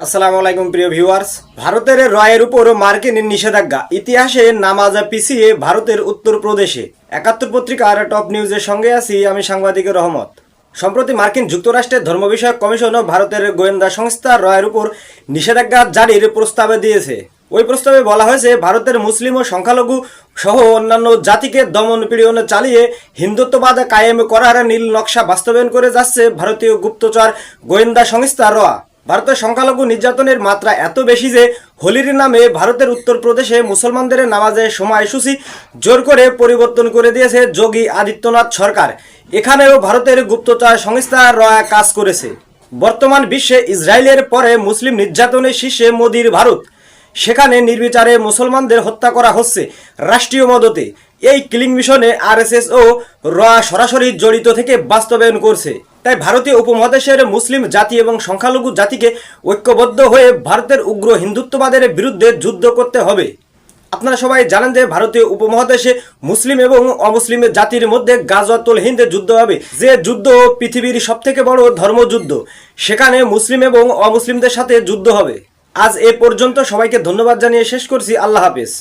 আসসালামু আলাইকুম, প্রিয় ভিউয়ার্স। ভারতের রয়ের উপর মার্কিন নিষেধাজ্ঞা। ইতিহাসে নামাজা পিছিয়ে ভারতের উত্তরপ্রদেশে একাত্তর পত্রিকার টপ নিউজের সঙ্গে আছি আমি সাংবাদিকের রহমত। সম্প্রতি মার্কিন যুক্তরাষ্ট্রের ধর্ম বিষয়ক কমিশন ভারতের গোয়েন্দা সংস্থা রয়ের উপর নিষেধাজ্ঞা জারির প্রস্তাবে দিয়েছে। ওই প্রস্তাবে বলা হয়েছে, ভারতের মুসলিম ও সংখ্যালঘু সহ অন্যান্য জাতিকে দমন পীড়ন চালিয়ে হিন্দুত্ববাদ কায়েম করার নীল নকশা বাস্তবায়ন করে যাচ্ছে ভারতীয় গুপ্তচর গোয়েন্দা সংস্থা রয়া ভারতের সংখ্যালঘু নির্যাতনের মাত্রা এত বেশি যে হোলির নামে ভারতের উত্তরপ্রদেশে মুসলমানদের নামাজের সময়সূচি জোর করে পরিবর্তন করে দিয়েছে যোগী আদিত্যনাথ সরকার। এখানেও ভারতের গুপ্তচর সংস্থা রয়া কাজ করেছে। বর্তমান বিশ্বে ইসরায়েলের পরে মুসলিম নির্যাতনের শীর্ষে মোদির ভারত। সেখানে নির্বিচারে মুসলমানদের হত্যা করা হচ্ছে রাষ্ট্রীয় মদতে। এই কিলিং মিশনে আরএসএস ও র সরাসরি জড়িত থেকে বাস্তবায়ন করছে। তাই ভারতীয় উপমহাদেশের মুসলিম জাতি এবং সংখ্যালঘু জাতিকে ঐক্যবদ্ধ হয়ে ভারতের উগ্র হিন্দুত্ববাদের বিরুদ্ধে যুদ্ধ করতে হবে। আপনারা সবাই জানেন যে ভারতীয় উপমহাদেশে মুসলিম এবং অমুসলিম জাতির মধ্যে গাজওয়াতুল হিন্দ যুদ্ধ হবে। যে যুদ্ধ পৃথিবীর সব থেকে বড় ধর্মযুদ্ধ, সেখানে মুসলিম এবং অমুসলিমদের সাথে যুদ্ধ হবে। আজ এ পর্যন্ত সবাইকে ধন্যবাদ জানিয়ে শেষ করছি। আল্লাহ হাফেজ।